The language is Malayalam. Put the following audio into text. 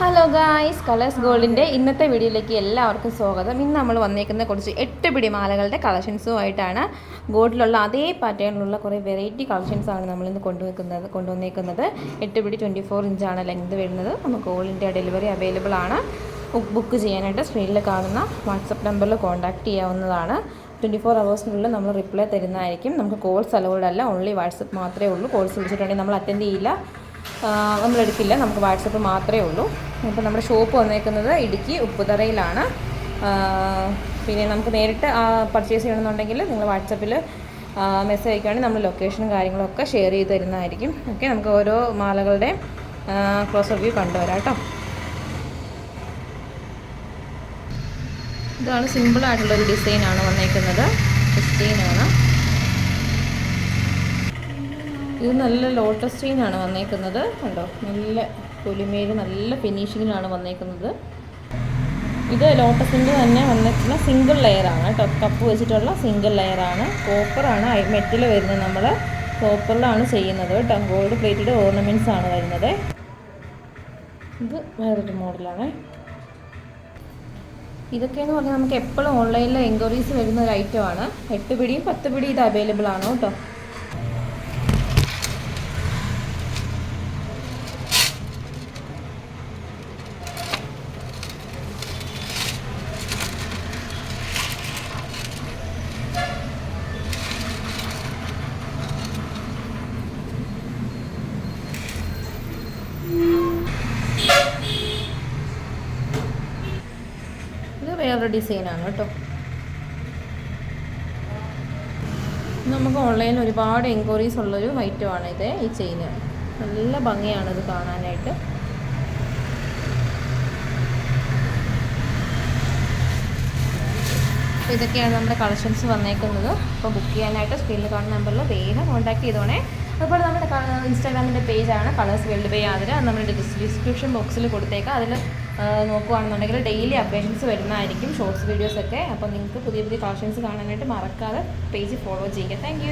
ഹലോ ഗായ്സ് കളേഴ്സ് ഗോൾഡിന്റെ ഇന്നത്തെ വീഡിയോയിലേക്ക് എല്ലാവർക്കും സ്വാഗതം. ഇന്ന് നമ്മൾ വന്നേക്കുന്ന കുറച്ച് എട്ട് പിടി മാലകളുടെ കളക്ഷൻസുമായിട്ടാണ് ഗോൾഡിലുള്ള അതേ പാറ്റേണിലുള്ള കുറേ വെറൈറ്റി കളക്ഷൻസാണ് നമ്മളിന്ന് കൊണ്ടുവെക്കുന്നത് കൊണ്ടുവന്നേക്കുന്നത്. എട്ട് പിടി ട്വന്റി ഫോർ ഇഞ്ചാണ് ലെങ്ത് വരുന്നത്. നമുക്ക് ഓൾ ഇന്ത്യ ഡെലിവറി അവൈലബിൾ ആണ്. ബുക്ക് ചെയ്യാനായിട്ട് സ്ക്രീനിൽ കാണുന്ന വാട്സപ്പ് നമ്പറിൽ കോൺടാക്റ്റ് ചെയ്യാവുന്നതാണ്. ട്വന്റി ഫോർ അവേഴ്സിനുള്ളിൽ നമ്മൾ റിപ്ലൈ തരുന്നതായിരിക്കും. നമുക്ക് കോൾസ് അലൗഡ് അല്ല ഓൺലി വാട്സപ്പ് മാത്രമേ ഉള്ളൂ. കോൾസ് വിളിച്ചിട്ടുണ്ടെങ്കിൽ നമ്മൾ അറ്റൻഡ് ചെയ്യില്ല. നമ്മൾ എടുക്കില്ല നമുക്ക് വാട്സപ്പ് മാത്രമേ ഉള്ളൂ. അപ്പോൾ നമ്മുടെ ഷോപ്പ് വന്നേക്കുന്നത് ഇടുക്കി ഉപ്പുതറയിലാണ്. പിന്നെ നമുക്ക് നേരിട്ട് പർച്ചേസ് ചെയ്യണമെന്നുണ്ടെങ്കിൽ നിങ്ങൾ വാട്സപ്പിൽ മെസ്സേജ് അയക്കുകയാണെങ്കിൽ നമ്മൾ ലൊക്കേഷനും കാര്യങ്ങളൊക്കെ ഷെയർ ചെയ്ത് തരുന്നതായിരിക്കും. ഓക്കെ നമുക്ക് ഓരോ മാലകളുടെ ക്ലോസ് റിവ്യൂ കണ്ടുവരാം കേട്ടോ. ഇതാണ് സിമ്പിളായിട്ടുള്ളൊരു ഡിസൈനാണ് വന്നേക്കുന്നത്. ഡിസൈനാണ് ഇത് നല്ല ലോട്ടസ് ആണ് വന്നേക്കുന്നത്. കണ്ടോ? നല്ല പൊലിമേൽ നല്ല ഫിനിഷിങ്ങിലാണ് വന്നേക്കുന്നത്. ഇത് ലോട്ടസിന്റെ തന്നെ വന്നിട്ടുള്ള സിംഗിൾ ലെയറാണ് കേട്ടോ. കപ്പ് വെച്ചിട്ടുള്ള സിംഗിൾ ലെയറാണ് കോപ്പറാണ് മെറ്റൽ വരുന്നത് നമ്മൾ കോപ്പറിലാണ് ചെയ്യുന്നത് കേട്ടോ. ഗോൾഡ് പ്ലേറ്റഡ് ഓർണമെന്റ്സ് ആണ് വരുന്നത്. ഇത് വേറൊരു മോഡലാണ് ഇതൊക്കെയെന്ന് പറഞ്ഞാൽ നമുക്ക് എപ്പോഴും ഓൺലൈനിൽ എൻക്വയറീസ് വരുന്ന ഒരു ഐറ്റമാണ് എട്ട് പിടിയും പത്ത് പിടിയും ഇത് അവൈലബിൾ ആണ് കേട്ടോ. വേറൊരു ഡിസൈനാണ് കേട്ടോ. നമുക്ക് ഓൺലൈനിൽ ഒരുപാട് എൻക്വയറീസ് ഉള്ളൊരു ഐറ്റമാണ് ഇത് ഈ ചെയിന് നല്ല ഭംഗിയാണ് ഇത് കാണാനായിട്ട്. അപ്പോൾ ഇതൊക്കെയാണ് നമ്മുടെ കളക്ഷൻസ് വന്നേക്കുന്നത്. അപ്പോൾ ബുക്ക് ചെയ്യാനായിട്ട് സ്ക്രീനിൽ കാണുന്ന നമ്പറിൽ വേഗം കോൺടാക്ട് ചെയ്തോണേ. അതുപോലെ നമ്മുടെ ഇൻസ്റ്റാഗ്രാമിന്റെ പേജാണ് കളേഴ്സ് വേൾഡ് ബൈ ആതിര നമ്മുടെ ഡിസ്ക്രിപ്ഷൻ ബോക്സിൽ കൊടുത്തേക്കാം. അതിൽ നോക്കുകയാണെന്നുണ്ടെങ്കിൽ ഡെയിലി അപ്ഡേഷൻസ് വരുന്നതായിരിക്കും ഷോർട്സ് വീഡിയോസൊക്കെ. അപ്പോൾ നിങ്ങൾക്ക് പുതിയ പുതിയ കളക്ഷൻസ് കാണാനായിട്ട് മറക്കാതെ പേജ് ഫോളോ ചെയ്യുക. താങ്ക്